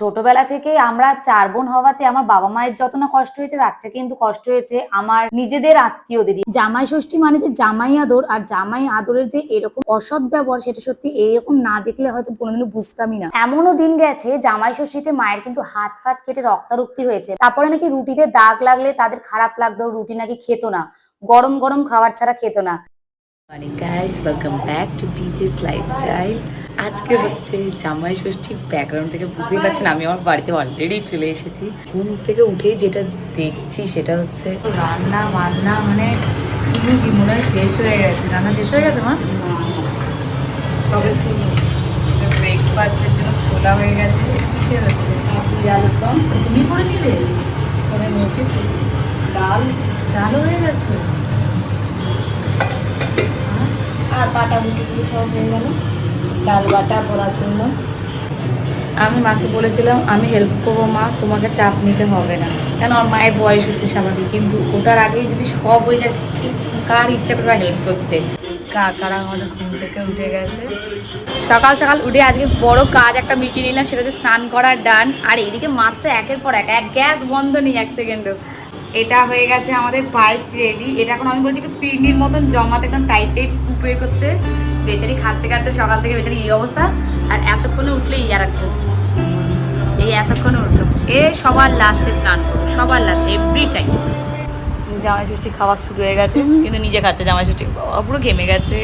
ছোটবেলা থেকে আমরা চার বোন হওয়াতে আমার বাবা মায়ের যত না কষ্ট হয়েছে, তার থেকে কিন্তু কষ্ট হয়েছে আমার নিজেদের আত্মীয়দেরই জামাই ষষ্ঠী মানে যে জামাই আদর, আর জামাই আদরের যে এরকম অসৎ ব্যবহার, সেটা সত্যি এরকম না দেখলে হয়তো কোনোদিনও বুঝতামই না। এমনও দিন গেছে, জামাই ষষ্ঠীতে মায়ের কিন্তু হাত ফাত কেটে রক্তারক্তি হয়েছে। তারপরে নাকি রুটিতে দাগ লাগলে তাদের খারাপ লাগতো, রুটি নাকি খেত না। গরম গরম খাবার ছাড়া খেত না। Morning guys welcome back to PJ's lifestyle আজকে হচ্ছে জামাই ষষ্ঠী ব্যাকগ্রাউন্ড থেকে বুঝতেই পারছেন, আমি আমার বাড়িতে অলরেডি চলে এসেছি। ঘুম থেকে উঠেই যেটা দেখছি সেটা হচ্ছে রান্না, বান্না মানে শুধু কি মনে হয় শেষ হয়ে গেছে। রান্না শেষ হয়ে গেছে, মা? সবে শুরু ব্রেকফাস্টের জন্য ছোলা হয়ে গেছে কিসের হচ্ছে আলুর দম তুমি করে নিলে করে নিয়েছি ডাল ডাল হয়ে গেছে আর বাটা বুটিগুলো সব হয়ে গেল। ডাল বাটা করার জন্য। আমি মাকে বলেছিলাম আমি হেল্প করব মা তোমাকে চাপ নিতে হবে না। কেন? আমার মায়ের বয়স হচ্ছে স্বাভাবিক কিন্তু ওটার আগেই যদি সব হয়ে যায় কার ইচ্ছা করে হেল্প করতে? কাকারা আমাদের ঘুম থেকে উঠে গেছে? সকাল সকাল উঠে আজকে বড় কাজ একটা মিটিয়ে নিলাম সেটা হচ্ছে স্নান করার ডান। আর এইদিকে মার তো একের পর এক এক গ্যাস বন্ধ নেই এক সেকেন্ডও। এটা হয়ে গেছে আমাদের পায়েস রেডি এটা এখন আমি বলছি একটু পিন্ডির মতন জমাতে একদম টাইট টাইট স্কুপ করতে। বেচারি খাটতে খাটতে সকাল থেকে বেচারি এই অবস্থা আর এতক্ষণে উঠলেই আর একজন এই এতক্ষণে উঠল। এ সবার লাস্টে স্নান করব সবার লাস্টে এভরি টাইম জামাই ষষ্ঠী খাওয়া শুরু হয়ে গেছে কিন্তু নিজে খাচ্ছে জামাই ষষ্ঠী বাবা পুরো ঘেমে গেছে।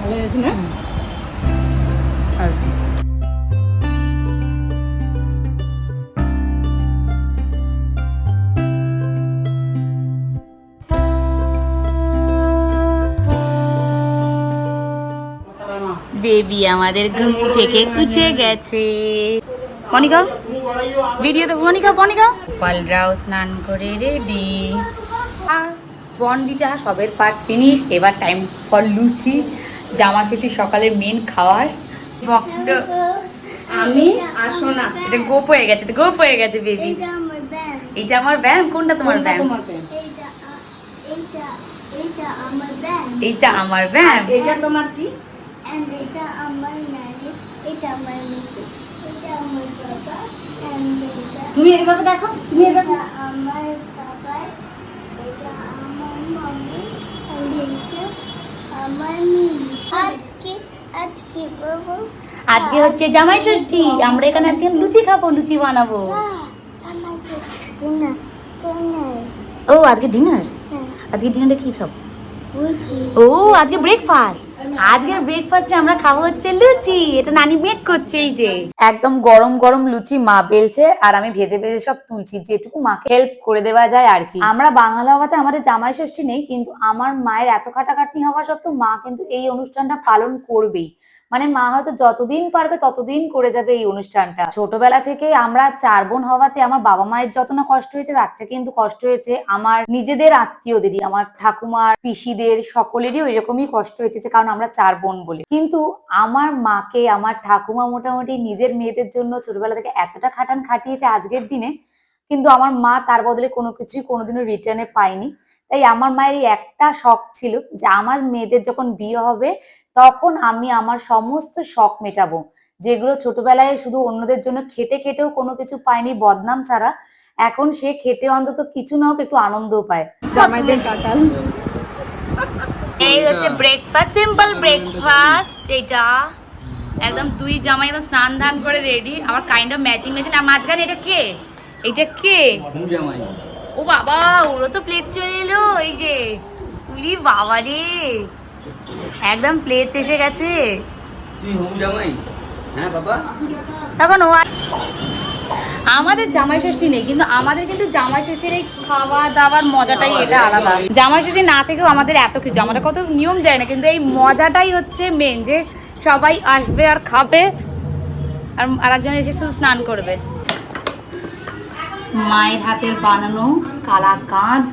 ভালো হয়েছে না? আর বেবি আমাদের ঘুম থেকে উঠে গেছে। মনিকা ভিডিও তো মনিকা মনিকা। পালরাও স্নান করে রেডি বন্ডিটা সবের পার্ট ফিনিশ এবার টাইম ফর লুচি জামা কিছু সকালের মেন খাওয়ার। ভক্ত আমি আসো না এটা গোপ হয়ে গেছে এটা গোপ হয়ে গেছে বেবি এইটা আমার ব্যায়াম। কোনটা তোমার ব্যায়াম? এইটা এইটা এইটা আমার এইটা ব্যায়াম। এটা তোমার কি? এন্ড এটা আমার নানি এটা আমার মিসি এটা আমার বাবা এন্ড এটা তুমি এইভাবে দেখো তুমি এইভাবে এটা আমার বাবা এটা আমার মাম্মি এন্ড এটা আমার মিমি। আজকে আজকে বাবু আজকে হচ্ছে জামাই ষষ্ঠী। আমরা এখানে আজকে লুচি খাব লুচি বানাবো। ও আজকে ডিনার আজকে ডিনারে কি খাব? ও আজকে ব্রেকফাস্ট আজকে ব্রেকফাস্টে আমরা খাব হচ্ছে লুচি। এটা নানি মেক করছে এই যে। একদম গরম গরম লুচি মা বেলছে, আর আমি ভেজে ভেজে সব তুলছি, যেটুকু মাকে হেল্প করে দেওয়া যায় আর কি। আমরা বাঙালি হওয়াতে আমাদের জামাই ষষ্ঠী নেই, কিন্তু আমার মায়ের এত খাটাখাটনি হওয়া সত্ত্বেও মা কিন্তু এই অনুষ্ঠানটা পালন করবেই। মানে মা হয়তো যতদিন পারবে ততদিন করে যাবে এই অনুষ্ঠানটা। ছোটবেলা থেকে আমরা চার বোন হওয়াতে আমার বাবা মায়ের যত না কষ্ট হয়েছে, তার থেকে কিন্তু কষ্ট হয়েছে আমার নিজেদের আত্মীয়দেরই, আমার ঠাকুমার, পিসিদের সকলেরই এরকমই কষ্ট হয়েছে কারণ আমরা চার বোন বলে। কিন্তু আমার মাকে, আমার ঠাকুমা মোটামুটি নিজের মেয়েদের জন্য ছোটবেলা থেকে এতটা খাটান খাটিয়েছে আজকের দিনে, কিন্তু আমার মা তার বদলে কোনো কিছুই কোনোদিনও রিটার্নে পায়নি। তাই আমার মায়ের একটা শখ ছিল যে, আমার মেয়েদের যখন বিয়ে হবে তখন আমি আমার সমস্ত শখ মেটাবো। যেগুলো ছোটবেলায় শুধু অন্যদের জন্য খেটে খেটেও কোনো কিছু পায়নি বদনাম ছাড়া এখন সে খেটে অন্তত কিছু না হোক একটু আনন্দও পায়। জামাইদের কাটাল এই হচ্ছে ব্রেকফাস্ট সিম্পল ব্রেকফাস্ট এটা একদম দুই জামাই একদম স্নান ধান করে রেডি আবার কাইন্ড অফ ম্যাচিং ম্যাচিং আর মাঝখানে এটা কে? এটা কে? ও বাবা ওরও তো প্লেট চলে এলো এই যে বাবা রে। একদম প্লেট এসে গেছে। তুই হোম জামাই? হ্যাঁ বাবা? তখন ও আমাদের জামাই ষষ্ঠী নেই কিন্তু আমাদের কিন্তু জামাই ষষ্ঠীর এই খাওয়া দাওয়ার মজাটাই এটা আলাদা। জামাই ষষ্ঠী না থেকেও আমাদের এত কিছু আমাদের কত নিয়ম যায় না কিন্তু এই মজাটাই হচ্ছে মেন যে সবাই আসবে আর খাবে আর আরেকজন এসে শুধু স্নান করবে। মায়ের হাতের বানানো কালা কাঁধ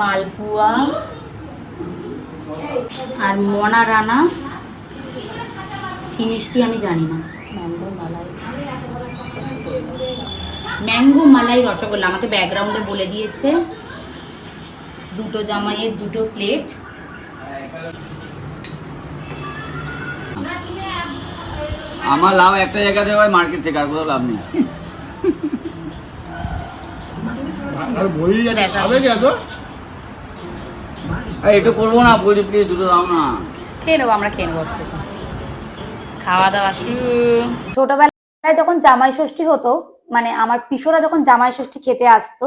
মালপুয়া আর মনা রানা। কি মিষ্টি আমি জানি না। ম্যাঙ্গো মালাই। ম্যাঙ্গো মালাই রসগোল্লা আমাকে ব্যাকগ্রাউন্ডে বলে দিয়েছে। দুটো জামাইয়ের দুটো প্লেট আমার লাভ একটা জায়গাতে হয় মার্কেট থেকে আর কোথাও লাভ নেই। আর বই আছে ব্যাস, একটু করব না বলি প্লিজ দুটো দাও না। খেয়ে নেব আমরা খেয়ে নেব খাওয়া দাওয়া শুরু। ছোটবেলায় যখন জামাই ষষ্ঠী হতো মানে আমার পিসোরা যখন জামাই ষষ্ঠী খেতে আসতো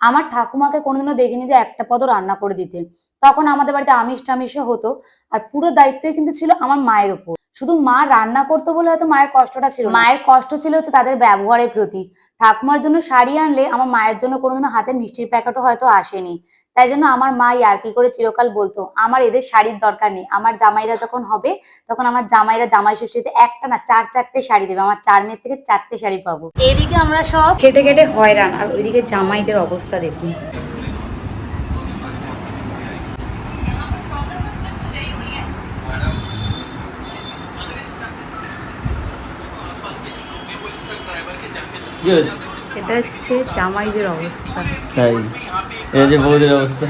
আমার ঠাকুমাকে কোনোদিনও দেখিনি যে একটা পদও রান্না করে দিতে। তখন আমাদের বাড়িতে আমিষ টামিষও হতো আর পুরো দায়িত্বই কিন্তু ছিল আমার মায়ের উপর শুধু মা রান্না করতো বলে হয়তো মায়ের কষ্টটা ছিল মায়ের কষ্ট ছিল হচ্ছে তাদের ব্যবহারের প্রতি। ঠাকুমার জন্য শাড়ি আনলে আমার মায়ের জন্য কোনোদিনও হাতে মিষ্টির প্যাকেটও হয়তো আসেনি। তাই জন্য আমার মা আর কি করে চিরকাল বলতো আমার এদের শাড়ির দরকার নেই। আমার জামাইরা যখন হবে তখন আমার জামাইরা জামাই ষষ্ঠীতে একটা না চার চারটে শাড়ি দেবে। আমার চার মেয়ের থেকে চারটে শাড়ি পাবো। এদিকে আমরা সব খেটে খেটে হয়রান। আর ওইদিকে জামাইদের অবস্থা দেখুন। কি সেটা হচ্ছে জামাইদের অবস্থা। তাই? এই যে বৌদের অবস্থা।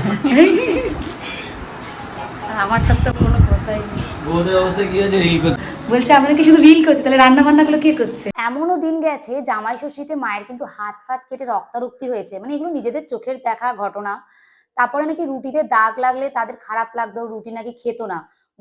তো কোনো কথাই নেই। বৌদের অবস্থা কি হয়েছে? রিল বলছে আমরা কি শুধু রিল করছি তাহলে রান্না বান্নাগুলো কে করছে? এমনও দিন গেছে জামাই ষষ্ঠীতে মায়ের কিন্তু হাত ফাত কেটে রক্তারক্তি হয়েছে। মানে এগুলো নিজেদের চোখের দেখা ঘটনা। তারপরে নাকি রুটিতে দাগ লাগলে তাদের খারাপ লাগতো রুটি নাকি খেত না।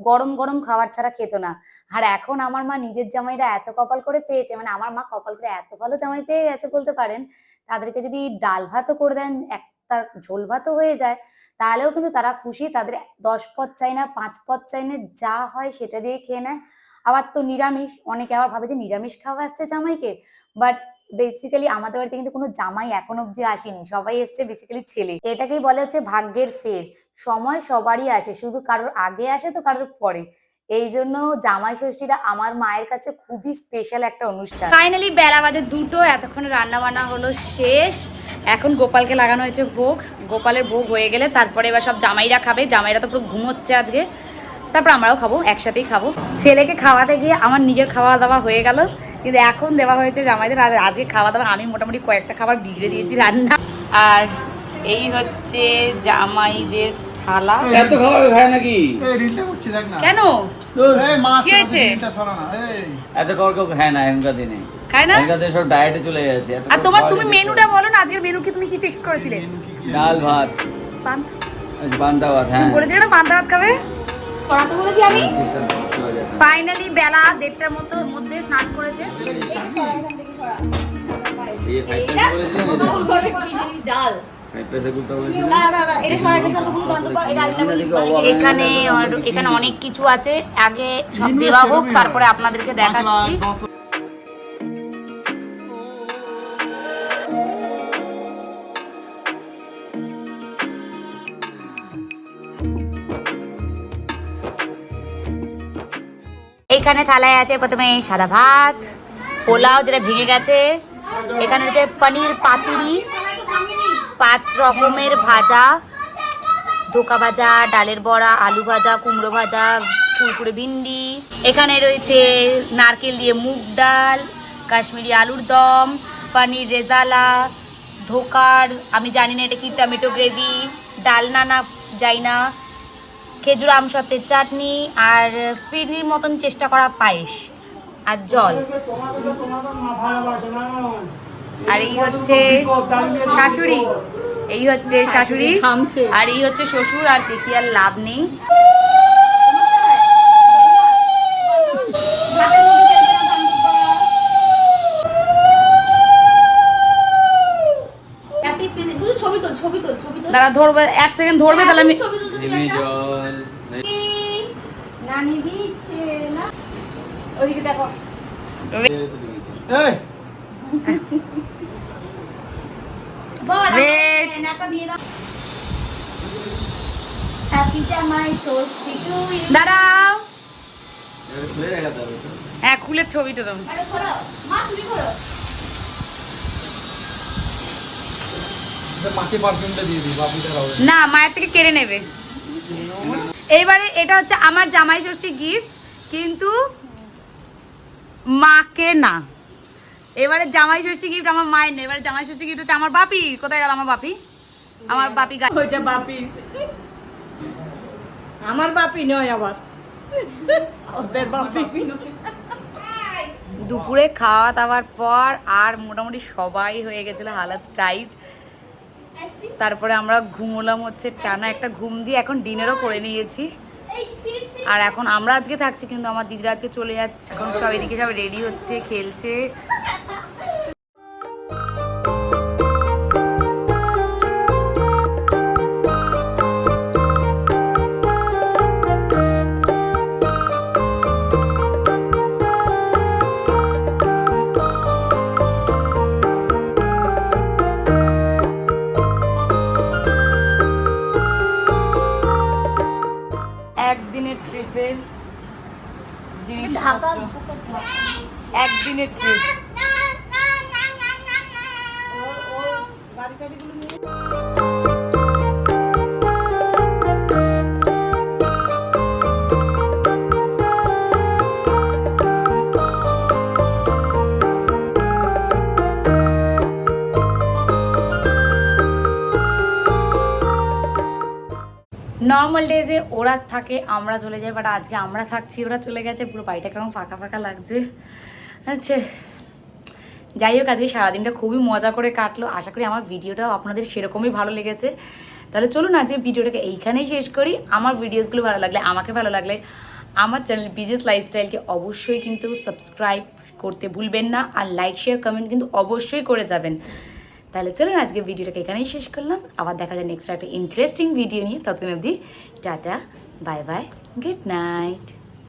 গরম গরম খাবার ছাড়া খেত না। আর এখন আমার মা নিজের জামাইরা এত কপাল করে পেয়েছে মানে আমার মা কপাল করে এত ভালো জামাই পেয়ে গেছে বলতে পারেন, তাদেরকে যদি ডাল ভাতও করে দেন এক তার ঝোল ভাতও হয়ে যায়, তাহলেও কিন্তু তারা খুশি, তাদের দশ পথ চাই না, পাঁচ পথ চাই না, যা হয় সেটা দিয়ে খেয়ে নেয়। আবার তো নিরামিষ, অনেকে আবার ভাবে যে নিরামিষ খাওয়াচ্ছে জামাইকে বাট বেসিক্যালি আমাদের বাড়িতে কিন্তু কোনো জামাই এখন অব্দি আসেনি। সবাই এসছে বেসিক্যালি ছেলে। এটাকেই বলে হচ্ছে ভাগ্যের ফের। সময় সবারই আসে শুধু কারোর আগে আসে তো কারোর পরে। এই জন্য জামাই ষষ্ঠীটা আমার মায়ের কাছে খুবই স্পেশাল একটা অনুষ্ঠান। ফাইনালি বেলা বাজে দুটো এতক্ষণ রান্না বান্না হলো শেষ। এখন গোপালকে লাগানো হয়েছে ভোগ। গোপালের ভোগ হয়ে গেলে তারপরে এবার সব জামাইরা খাবে। জামাইরা তো পুরো ঘুমোচ্ছে আজকে। তারপর আমরাও খাব একসাথেই খাব। ছেলেকে খাওয়াতে গিয়ে আমার নিজের খাওয়া দাওয়া হয়ে গেল। কিন্তু এখন দেওয়া হয়েছে জামাইদের আর আজকে খাওয়া দাওয়া আমি মোটামুটি কয়েকটা খাবার বিগড়ে দিয়েছি রান্না। আর এই হচ্ছে জামাইদের থালা। এত খাবার খায় নাকি? এই রিলটা করছি দেখ না। কেন? ধুর, এই মাছ কি হয়েছে? রিলটা সরা না এই। এত খাবার কেউ খায় না এখনকার দিনে। খায় না? এখনকার দিনে সব ডায়েটে চলে যাচ্ছে আর তোমার তুমি মেনুটা বলো না আজকের মেনু কি তুমি কি ফিক্স করেছিলে? ডাল ভাত। পান। পান্তা ভাত হ্যাঁ। বলেছিলে না পান্তা ভাত খাবে? পড়াতে বলেছি আমি। ফাইনালি বেলা দেড়টার মতো মধ্যে স্নান করেছে? ডাল এখানে এখানে অনেক কিছু আছে। আগে সব দেওয়া হোক তারপরে আপনাদেরকে দেখাচ্ছি। এখানে থালায় আছে প্রথমে সাদা ভাত, পোলাও যেটা ভেঙে গেছে। এখানে হচ্ছে পনির পাতুরি, পাঁচ রকমের ভাজা, ধোকা ভাজা, ডালের বড়া, আলু ভাজা, কুমড়ো ভাজা কুরকুরে ভিন্ডি। এখানে রয়েছে নারকেল দিয়ে মুগ ডাল, কাশ্মীরি আলুর দম, পনির রেজালা, ধোকার, আমি জানি না এটা কি, টমেটো গ্রেভি ডালনা না, যাই না। খেজুর আমসত্বের চাটনি আর ফিরনির মতন চেষ্টা করা পায়েস আর জল। আর এই হচ্ছে শাশুড়ি। এই হচ্ছে শাশুড়ি আর এই হচ্ছে শ্বশুর আর দেখি আর লাভ নেই। দাদা ধরবে এক সেকেন্ড ধরবে তাহলে আমি ছবি জল নানি দিচ্ছে না ওইদিকে দেখো এই বল Wait. নাতা দিয়ে দাও হ্যাপি জামাই ষষ্ঠী টু ইউ দাঁড়াও খুলে। হ্যাঁ ছবিটা তুমি না মায়ের থেকে কেড়ে নেবে এইবারে এটা হচ্ছে আমার জামাই ষষ্ঠী গিফট কিন্তু মাকে না। এবারে জামাই ষষ্ঠী গিফট আমার মায়ের নেই এবারে জামাই ষষ্ঠী গিফট হচ্ছে আমার বাপি। কোথায় গেল আমার বাপি? আমার বাপি ওইটা বাপি। আমার বাপি নয় আবার। ওদের বাপি। দুপুরে খাওয়া দাওয়ার পর আর মোটামুটি সবাই হয়ে গেছিল হালাত টাইট। তারপরে আমরা ঘুমোলাম হচ্ছে টানা একটা ঘুম দিয়ে এখন ডিনারও করে নিয়েছি। আর এখন আমরা আজকে থাকছি, কিন্তু আমার দিদিরা আজকে চলে যাচ্ছে। এখন সব এদিকে সব রেডি হচ্ছে, খেলছে। একদিনের ট্রিপ নর্মাল ডেজে ওরা থাকে, আমরা চলে যাই বাট আজকে আমরা থাকছি, ওরা চলে গেছে, পুরো বাড়িটা কেমন ফাঁকা ফাঁকা লাগছে। আচ্ছা যাই হোক, আজকে সারাদিনটা খুবই মজা করে কাটলো। আশা করি আমার ভিডিওটাও আপনাদের সেরকমই ভালো লেগেছে। তাহলে চলুন, আজকে ভিডিওটাকে এইখানেই শেষ করি। আমার ভিডিওসগুলো ভালো লাগলে, আমাকে ভালো লাগলে, আমার চ্যানেল বিজনেস লাইফস্টাইলকে অবশ্যই কিন্তু সাবস্ক্রাইব করতে ভুলবেন না। আর লাইক শেয়ার কমেন্ট কিন্তু অবশ্যই করে যাবেন। তাহলে চলুন আজকে ভিডিওটাকে এখানেই শেষ করলাম। আবার দেখা যায় নেক্সট একটা ইন্টারেস্টিং ভিডিও নিয়ে। ততদিন অবধি, tata bye bye good night